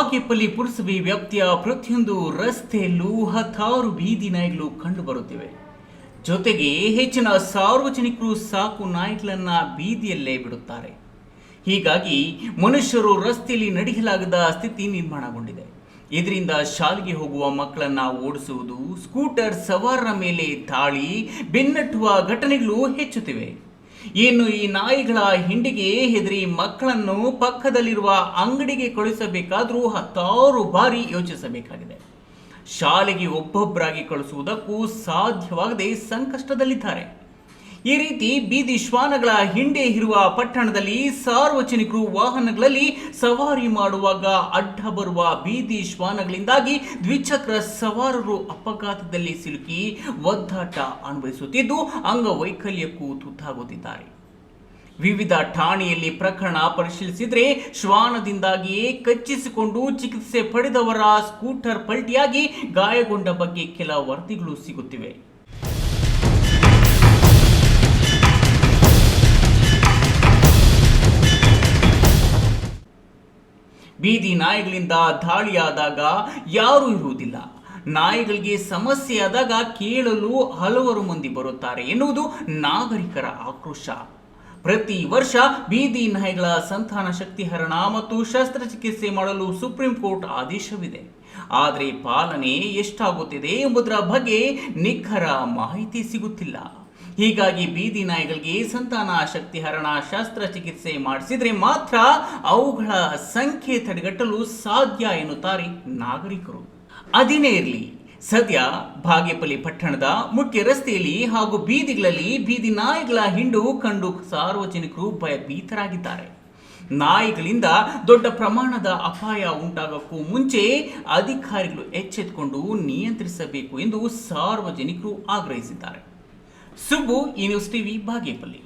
ಬಾಗೇಪಲ್ಲಿ ಪುರಸಭೆ ವ್ಯಾಪ್ತಿಯ ಪ್ರತಿಯೊಂದು ರಸ್ತೆಯಲ್ಲೂ ಹತ್ತಾರು ಬೀದಿ ನಾಯಿಗಳು ಕಂಡುಬರುತ್ತಿವೆ ಜೊತೆಗೆ ಹೆಚ್ಚಿನ ಸಾರ್ವಜನಿಕರು ಸಾಕು ನಾಯಿಗಳನ್ನ ಬೀದಿಯಲ್ಲೇ ಬಿಡುತ್ತಾರೆ. ಹೀಗಾಗಿ ಮನುಷ್ಯರು ರಸ್ತೆಯಲ್ಲಿ ನಡೆಯಲಾಗದ ಸ್ಥಿತಿ ನಿರ್ಮಾಣಗೊಂಡಿದೆ. ಇದರಿಂದ ಶಾಲೆಗೆ ಹೋಗುವ ಮಕ್ಕಳನ್ನು ಓಡಿಸುವುದು, ಸ್ಕೂಟರ್ ಸವಾರರ ಮೇಲೆ ದಾಳಿ, ಬೆನ್ನಟ್ಟುವ ಘಟನೆಗಳು ಹೆಚ್ಚುತ್ತಿವೆ. ಇನ್ನು ಈ ನಾಯಿಗಳ ಹಿಂಡಿಗೆ ಹೆದರಿ ಮಕ್ಕಳನ್ನು ಪಕ್ಕದಲ್ಲಿರುವ ಅಂಗಡಿಗೆ ಕಳುಹಿಸಬೇಕಾದರೂ ಹತ್ತಾರು ಬಾರಿ ಯೋಚಿಸಬೇಕಾಗಿದೆ. ಶಾಲೆಗೆ ಒಬ್ಬೊಬ್ಬರಾಗಿ ಕಳಿಸುವುದಕ್ಕೂ ಸಾಧ್ಯವಾಗದೆ ಸಂಕಷ್ಟದಲ್ಲಿದ್ದಾರೆ. ಈ ರೀತಿ ಬೀದಿ ಶ್ವಾನಗಳ ಹಿಂಡೆ ಇರುವ ಪಟ್ಟಣದಲ್ಲಿ ಸಾರ್ವಜನಿಕರು ವಾಹನಗಳಲ್ಲಿ ಸವಾರಿ ಮಾಡುವಾಗ ಅಡ್ಡ ಬರುವ ಬೀದಿ ಶ್ವಾನಗಳಿಂದಾಗಿ ದ್ವಿಚಕ್ರ ಸವಾರರು ಅಪಘಾತದಲ್ಲಿ ಸಿಲುಕಿ ಒದ್ದಾಟ ಅನುಭವಿಸುತ್ತಿದ್ದು ಅಂಗವೈಕಲ್ಯಕ್ಕೂ ತುತ್ತಾಗುತ್ತಿದ್ದಾರೆ. ವಿವಿಧ ಠಾಣೆಯಲ್ಲಿ ಪ್ರಕರಣ ಪರಿಶೀಲಿಸಿದರೆ ಶ್ವಾನದಿಂದಾಗಿಯೇ ಕಚ್ಚಿಸಿಕೊಂಡು ಚಿಕಿತ್ಸೆ ಪಡೆದವರ ಸ್ಕೂಟರ್ ಪಲ್ಟಿಯಾಗಿ ಗಾಯಗೊಂಡ ಬಗ್ಗೆ ಕೆಲ ವರದಿಗಳು ಸಿಗುತ್ತಿವೆ. ಬೀದಿ ನಾಯಿಗಳಿಂದ ದಾಳಿಯಾದಾಗ ಯಾರೂ ಇರುವುದಿಲ್ಲ. ನಾಯಿಗಳಿಗೆ ಸಮಸ್ಯೆಯಾದಾಗ ಕೇಳಲು ಹಲವರು ಮಂದಿ ಬರುತ್ತಾರೆ ಎನ್ನುವುದು ನಾಗರಿಕರ ಆಕ್ರೋಶ. ಪ್ರತಿ ವರ್ಷ ಬೀದಿ ನಾಯಿಗಳ ಸಂತಾನ ಶಕ್ತಿ ಹರಣ ಮತ್ತು ಶಸ್ತ್ರಚಿಕಿತ್ಸೆ ಮಾಡಲು ಸುಪ್ರೀಂ ಕೋರ್ಟ್ ಆದೇಶವಿದೆ. ಆದರೆ ಪಾಲನೆ ಎಷ್ಟಾಗುತ್ತಿದೆ ಎಂಬುದರ ಬಗ್ಗೆ ನಿಖರ ಮಾಹಿತಿ ಸಿಗುತ್ತಿಲ್ಲ. ಹೀಗಾಗಿ ಬೀದಿ ನಾಯಿಗಳಿಗೆ ಸಂತಾನ ಶಕ್ತಿ ಹರಣ ಶಸ್ತ್ರಚಿಕಿತ್ಸೆ ಮಾಡಿಸಿದ್ರೆ ಮಾತ್ರ ಅವುಗಳ ಸಂಖ್ಯೆ ತಡೆಗಟ್ಟಲು ಸಾಧ್ಯ ಎನ್ನುತ್ತಾರೆ ನಾಗರಿಕರು. ಅದೇನೇ ಇರಲಿ, ಸದ್ಯ ಬಾಗೇಪಲ್ಲಿ ಪಟ್ಟಣದ ಮುಖ್ಯ ರಸ್ತೆಯಲ್ಲಿ ಹಾಗೂ ಬೀದಿಗಳಲ್ಲಿ ಬೀದಿ ನಾಯಿಗಳ ಹಿಂಡು ಕಂಡು ಸಾರ್ವಜನಿಕರು ಭಯಭೀತರಾಗಿದ್ದಾರೆ. ನಾಯಿಗಳಿಂದ ದೊಡ್ಡ ಪ್ರಮಾಣದ ಅಪಾಯ ಉಂಟಾಗಕ್ಕೂ ಮುಂಚೆ ಅಧಿಕಾರಿಗಳು ಎಚ್ಚೆತ್ತುಕೊಂಡು ನಿಯಂತ್ರಿಸಬೇಕು ಎಂದು ಸಾರ್ವಜನಿಕರು ಆಗ್ರಹಿಸಿದ್ದಾರೆ. ಸುಬ್ಬು ಈ ನ್ಯೂಸ್ ಟಿವಿ ಬಾಗೇಪಲ್ಲಿ.